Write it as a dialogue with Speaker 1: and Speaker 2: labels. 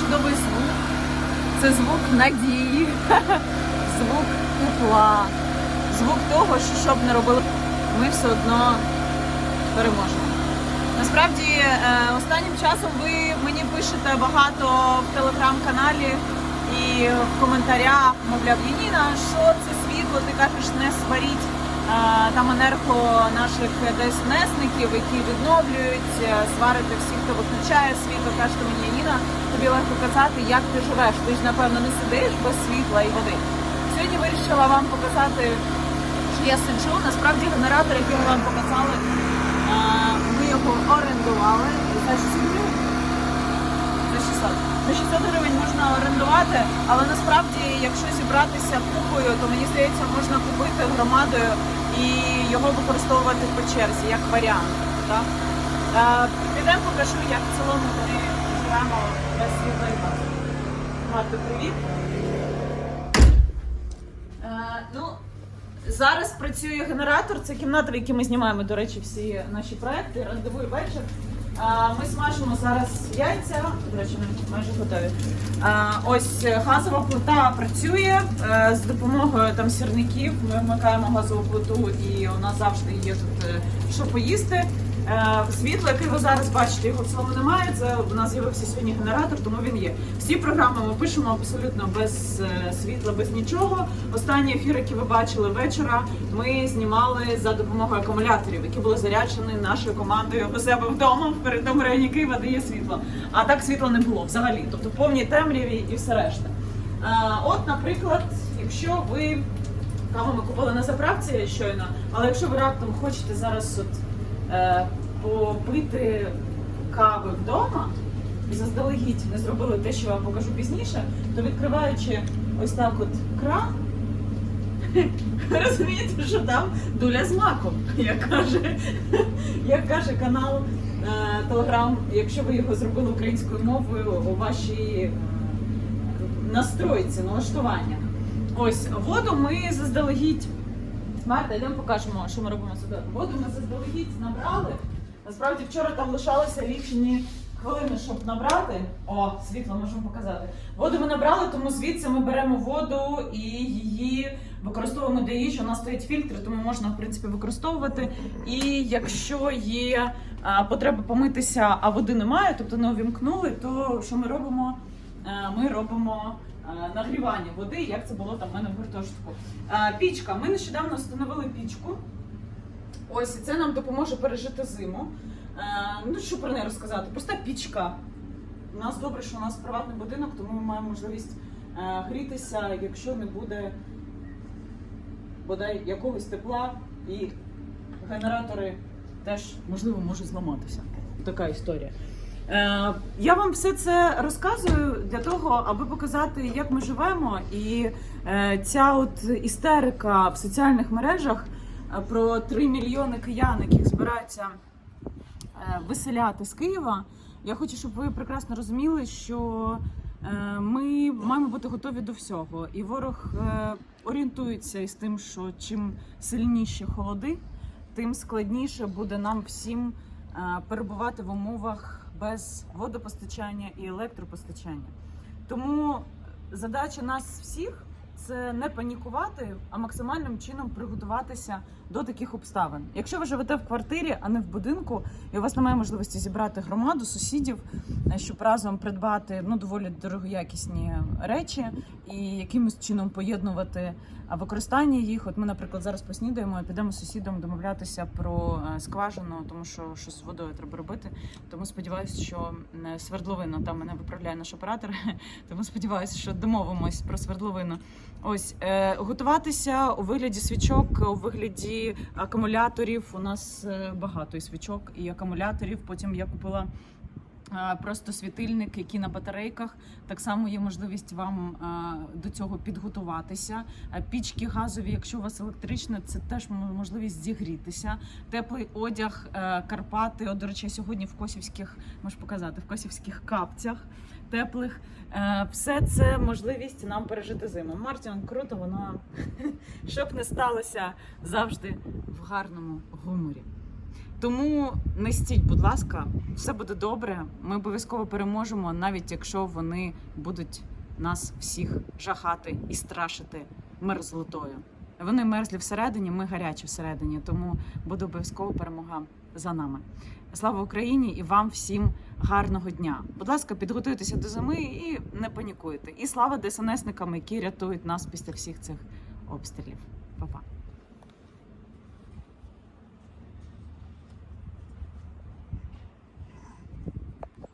Speaker 1: чудовий звук. Це звук надії, звук тепла, звук того, що щоб не робили, ми все одно переможемо. Насправді, е, останнім часом ви мені пишете багато в телеграм-каналі і в коментарях, мовляв, Яніна, що це світло, ти кажеш, не сваріть там енерго наших ДСНСників, які відновлюють, е, сварити всіх, хто виключає світло. Кажете мені, Яніна, тобі легко казати, як ти живеш. Ти ж, напевно, не сидиш без світла і води. Сьогодні вирішила вам показати, що я сиджу. Насправді генератор, який ми вам показали, е, ми його орендували за 600 гривень. За 600. За 600 гривень можна орендувати, але насправді, якщо зібратися купою, то мені здається, можна купити громадою і його використовувати по черзі, як варіант. Е, Підемо покажу, як в цілому ми живемо без газу. Марто, привіт. Е, ну, Зараз працює генератор. Це кімната, в якій ми знімаємо, до речі, всі наші проекти. Рандевий вечір. Ми смажимо зараз яйця. До речі, майже готові. Ось е, газова плита працює Е, з допомогою там сірників. Ми вмикаємо газову плиту, і у нас завжди є тут е, що поїсти. Е, Світло, яке ви зараз бачите, його в цілому немає. Це у нас з'явився сьогодні генератор, тому він є. Всі програми ми пишемо абсолютно без е, світла, без нічого. Останні ефіри, які ви бачили вечора, ми знімали за допомогою акумуляторів, які були заряджені нашою командою у себе вдома в передньому районі Києва, де є світло. А так світла не було взагалі, тобто в повній темряві і все решта. Е, От, наприклад, якщо ви каву ми купили на заправці щойно, але якщо ви раптом хочете зараз от, попити кави вдома і заздалегідь не зробили те, що я вам покажу пізніше, то відкриваючи ось так от кран, розумієте, що там дуля з маком, як каже, як каже канал е, Телеграм, якщо ви його зробили українською мовою у вашій е, настройці, налаштування. Ось воду ми заздалегідь. Марта, йдемо покажемо, що ми робимо сюди. Воду ми заздалегідь набрали. Насправді вчора там лишалося лічені хвилини, щоб набрати. О, світло можемо показати. Воду ми набрали, тому звідси ми беремо воду і її використовуємо для їжі. У нас стоять фільтри, тому можна в принципі використовувати. І якщо є а, потреба помитися, а води немає, тобто не увімкнули, то що ми робимо? Е, Ми робимо е, нагрівання води, як це було там в мене в гуртожитку. Е, Пічка. Ми нещодавно встановили пічку. Ось і це нам допоможе пережити зиму. Е, Ну що про неї розказати? Проста пічка. У нас добре, що у нас приватний будинок, тому ми маємо можливість е, грітися, якщо не буде бодай якогось тепла і генератори теж можливо можуть зламатися. Така історія. Е, я вам все це розказую для того, аби показати, як ми живемо, і е, ця от істерика в соціальних мережах е, про 3 мільйони киян, яких збираються виселяти з Києва. Я хочу, щоб ви прекрасно розуміли, що ми маємо бути готові до всього. І ворог орієнтується із тим, що чим сильніші холоди, тим складніше буде нам всім перебувати в умовах без водопостачання і електропостачання. Тому задача нас всіх це не панікувати, а максимальним чином приготуватися до таких обставин. Якщо ви живете в квартирі, а не в будинку, і у вас немає можливості зібрати громаду, сусідів, е, щоб разом придбати ну доволі дорогоякісні речі і якимось чином поєднувати використання їх. От ми, наприклад, зараз поснідаємо і підемо з сусідом домовлятися про е, скважину, тому що щось з водою треба робити. Тому сподіваюся, що е, свердловина там мене виправляє наш оператор. Тому сподіваюся, що домовимось про свердловину. Ось е, готуватися у вигляді свічок, у вигляді акумуляторів. У нас е, багато і свічок, і акумуляторів. Потім я купила. е, Просто світильник, який на батарейках, так само є можливість вам е, до цього підготуватися. Пічки газові, якщо у вас електричне, це теж можливість зігрітися. Теплий одяг, Карпати. От, до речі, сьогодні в косівських можу показати в косівських капцях теплих. Е, Все це можливість нам пережити зиму. Мартін круто, вона щоб не сталося завжди в гарному гуморі. Тому не стіть, будь ласка, все буде добре. Ми обов'язково переможемо, навіть якщо вони будуть нас всіх жахати і страшити мерзлотою. Вони мерзлі всередині, ми гарячі всередині, тому буде обов'язково перемога за нами. Слава Україні і вам всім гарного дня. Будь ласка, підготуйтеся до зими і не панікуйте. І слава ДСНСникам, які рятують нас після всіх цих обстрілів. Па-па.